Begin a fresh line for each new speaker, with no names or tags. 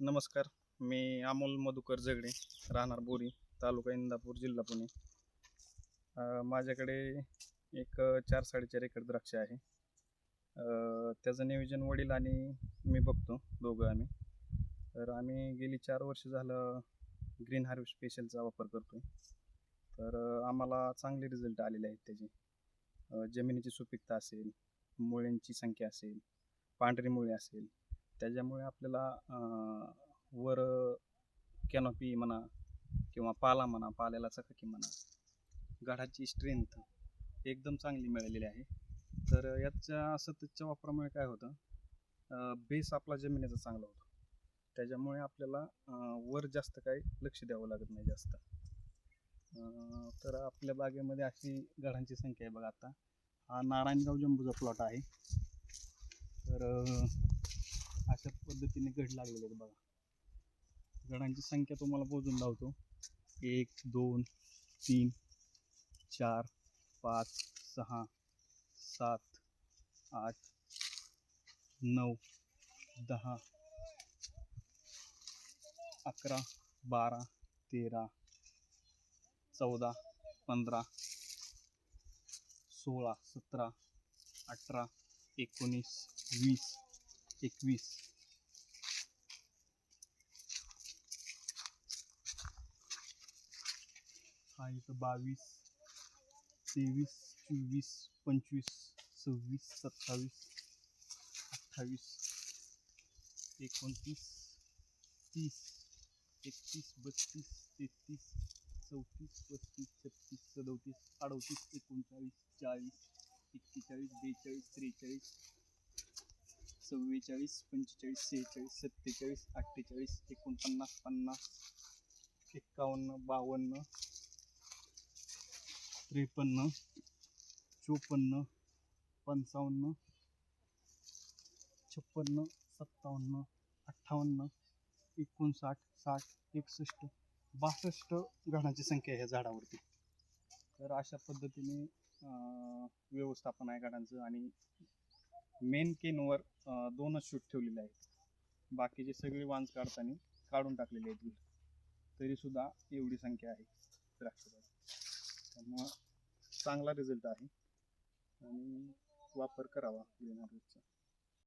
नमस्कार मी अमोल मधुकर झगडे राहणार बोरी तालुका इंदापूर जिल्हा पुणे. माझ्याकडे एक चार साडेचार एकर द्राक्ष आहे. त्याचं नियोजन वडील आणि मी बघतो दोघं आम्ही. तर आम्ही गेली चार वर्ष झालं ग्रीन हार्वेस्ट स्पेशलचा वापर करतो तर आम्हाला चांगले रिझल्ट आलेले आहेत त्याचे. जमिनीची सुपीकता असेल मुळ्यांची संख्या असेल पांढरी मुळे असेल त्याच्यामुळे आपल्याला वर कॅनॉपी म्हणा किंवा पाला म्हणा पाल्याला चकाकी म्हणा गाढाची स्ट्रेंथ एकदम चांगली मिळालेली आहे. तर याच्या सततच्या वापरामुळे काय होतं? बेस आपला जमिनीचा चांगला होतो. त्याच्यामुळे आपल्याला वर जास्त काही लक्ष द्यावं लागत नाही जास्त. तर आपल्या बागेमध्ये अशी गडांची संख्या आहे बघा आता. हा नारायणगाव जंबूचा प्लॉट आहे. तर अशा पद्धतीने घड लागलेले आहेत बघा. गडांची संख्या तुम्हाला मोजून लावतो एक दोन तीन चार पाच सहा सात आठ नऊ दहा अकरा बारा तेरा चौदा पंधरा सोळा सतरा अठरा एकोणीस वीस एकवीस. हा इथं बावीस तेवीस चोवीस पंचवीस सव्वीस सत्तावीस अठ्ठावीस एकोणतीस तीस एकतीस बत्तीस तेहतीस चौतीस पस्तीस छत्तीस सदोतीस अडोतीस एकोणचाळीस चाळीस एक्केचाळीस बेचाळीस त्रेचाळीस चव्वेचाळीस पंचेचाळीस सेहेचाळीस सत्तेचाळीस अठ्ठेचाळीस एकोणपन्नास पन्नास एक्कावन्न बावन्न त्रेपन्न चोपन्न पंचावन्न छप्पन्न सत्तावन्न अठ्ठावन्न एकोणसाठ साठ एकसष्ट बासष्ट घडाची संख्या आहे ह्या झाडावरती. तर अशा पद्धतीने व्यवस्थापन आहे गाडांचं आणि मेन केनवर दोनच शूट ठेवलेले आहेत. बाकीचे सगळे वांज काढताना काढून टाकलेले आहेत. तरी सुद्धा एवढी संख्या आहे. द्राक्षबाग. त्यामुळं चांगला रिझल्ट आहे. आणि वापर करावा ग्रीन हार्वेस्टचा